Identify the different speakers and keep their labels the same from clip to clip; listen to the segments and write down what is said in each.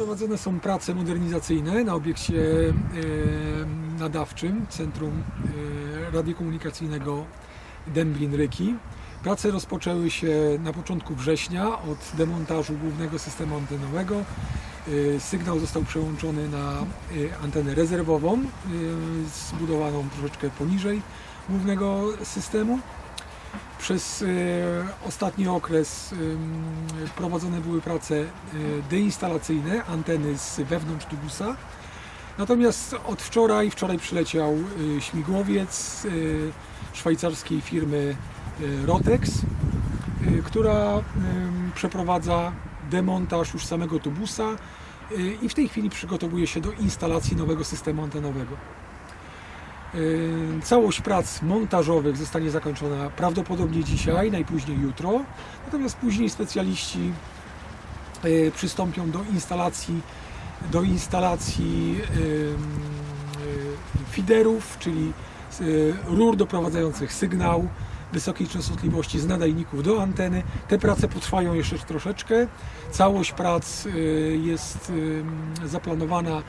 Speaker 1: Prowadzone są prace modernizacyjne na obiekcie e, nadawczym Centrum e, Radiokomunikacyjnego Dęblin-Ryki. Prace rozpoczęły się na początku września od demontażu głównego systemu antenowego. E, Sygnał został przełączony na antenę rezerwową, zbudowaną troszeczkę poniżej głównego systemu. Przez e, ostatni okres em, prowadzone były prace e, deinstalacyjne anteny z wewnątrz tubusa. Natomiast od wczoraj, wczoraj przyleciał e, śmigłowiec e, szwajcarskiej firmy e, Rotex, e, która przeprowadza demontaż już samego tubusa e, i w tej chwili przygotowuje się do instalacji nowego systemu antenowego. Yy, Całość prac montażowych zostanie zakończona prawdopodobnie dzisiaj, najpóźniej jutro. Natomiast później specjaliści yy, przystąpią do instalacji, do instalacji yy, feederów, czyli rur doprowadzających sygnał wysokiej częstotliwości z nadajników do anteny. Te prace potrwają jeszcze troszeczkę. Całość prac jest zaplanowana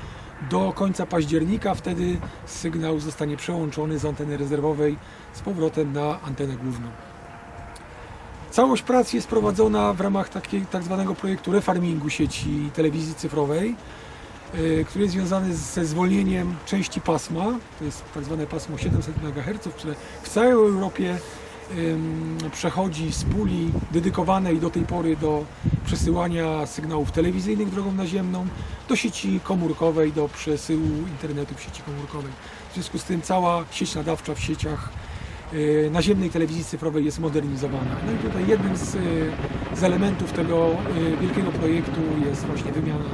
Speaker 1: do końca października. Wtedy sygnał zostanie przełączony z anteny rezerwowej z powrotem na antenę główną. Całość prac jest prowadzona w ramach takiej, tak zwanego projektu refarmingu sieci telewizji cyfrowej, y, który jest związany ze zwolnieniem części pasma, to jest tak zwane pasmo 700 MHz, które w całej Europie przechodzi z puli dedykowanej do tej pory do przesyłania sygnałów telewizyjnych drogą naziemną do sieci komórkowej, do przesyłu internetu w sieci komórkowej. W związku z tym cała sieć nadawcza w sieciach y, naziemnej telewizji cyfrowej jest modernizowana. No i tutaj jednym z, y, z elementów tego y, wielkiego projektu jest właśnie wymiana